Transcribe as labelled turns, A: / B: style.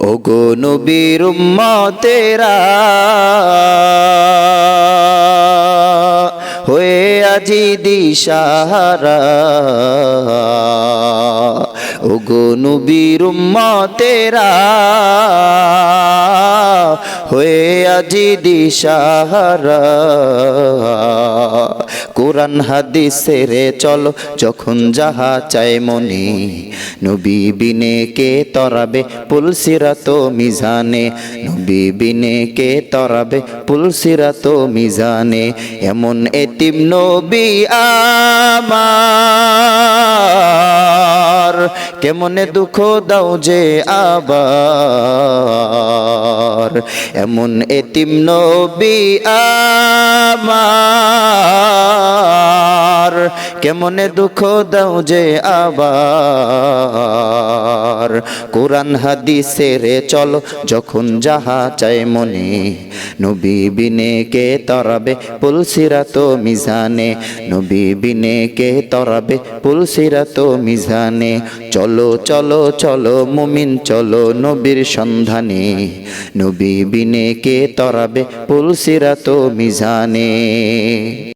A: ও গো নবীর তেরা হয়ে আজি দিশাহারা। ও গো নবীর তেরা হয়ে আজি দিশাহারা। কোরআন হাদিসের চলো, যখন যাহা চায় মনে। নবী বিনে কে তরাবে পুলসিরা তো মিজানে। নবী বিনে কে তরাবে পুলসিরা তো মিজানে। এমন এতিম নবী আমার। কেমনে দুঃখ দাও যে আবার। এমন এতিম নবী আমার কেমনে দুঃখ দাও যে আবার? কোরআন হাদিসের চলো, যখন যাহা চায় মনে। নবী বিনে কে তরাবে পুলসিরা তো মিজানে। নবী বিনে কে তরাবে পুলসিরা তো মিজানে। চলো চলো চলো, মুমিন, চলো নবীর সন্ধানে। নবী বিনে কে তরাবে পুলসিরা তো মিজানে।